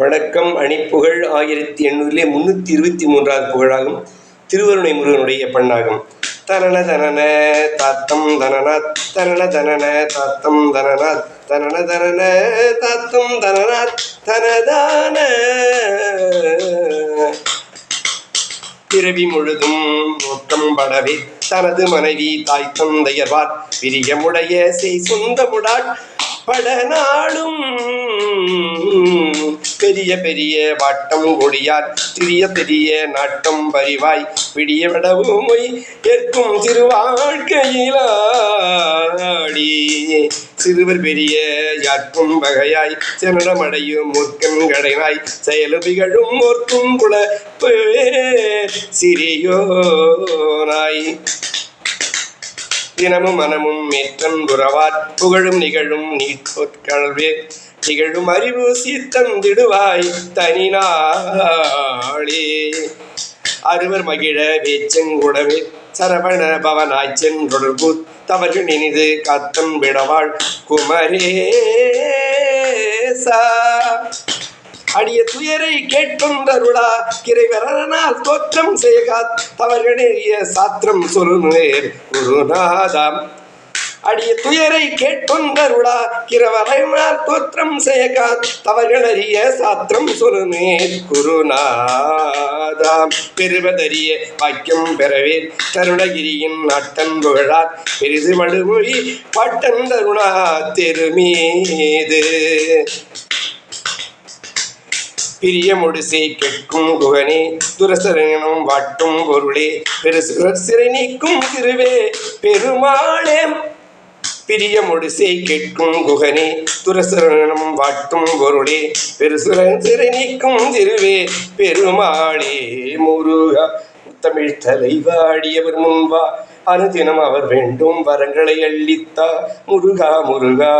வணக்கம் அணிப்புகழ் ஆயிரத்தி எண்ணூறிலே முந்நூற்றி இருபத்தி மூன்றாவது புகழாகும். திருவருணை முருகனுடைய பெண்ணாகும். தனன தனன தாத்தம் தனனா தனன தனன தாத்தம் தனனா தனன தனன தாத்தம் தனனா தனதான. பிறவி முழுதும் நோக்கம் படவே தனது மனைவி தாய் தந்தையர்வார் பிரியமுடைய செய் சொந்தமுடாள் பட நாளும் பெரிய பெரிய வட்டம் கொடியார் சிறிய பெரிய நாட்டம் பரிவாய் பிடிய விடவும் ஏற்கும் திருவாழ்க்கையிலாடி. சிறுவர் பெரிய யாக்கும் வகையாய் சிரணமடையும் முற்கன் கடைனாய் செயலும் திகழும் ஒர்க்கும் குல சிறியோராய் தினமும் மனமும் மேற்றம் துறவார் புகழும் நிகழும் நீட்பொற்கழ்வே திகழும் அறிவு சீர்த்தந்திடுவாய் தனினாளே அறுவர் மகிழ வேச்சங்குடவே சரவண பவனாய் சென்றொடர்பு தவறு நினைது காத்தம் விடவாள் குமரேசா. அடிய துயரை கேட்கும் கேட்கொண்டருளா கிரைவரனால் தோற்றம் செய்காத் தவறுடைய சாத்திரம் சொல்லுநேர் குருநாதாம். அடிய துயரை கேட்கொண்டருடா கிரவரையினால் தோற்றம் செய்கா தவறுடைய சாத்திரம் சொல்லுநேர் குருநாதாம். பெறுவதறிய வாக்கியம் பெறவே தருணகிரியின் நாட்டன் புகழார் பெரிது மடுமொழி பாட்டன் தருணா தெருமீது. பிரியமுடிசை கேட்கும் குகனே துரசரனும் வாட்டும் பொருளே பெருசுரர் சிறை நீக்கும் திருவே பெருமாளே. பிரியமுடிசை கேட்கும் குகனே துரசரனும் வாட்டும் பொருளே பெருசுரன் சிறை நீக்கும் திருவே பெருமாளே. முருகா தமிழ் தலைவாடியவர் முன்பா அனுதினம் அவர் வேண்டும் வரங்களை அள்ளித்தா முருகா முருகா.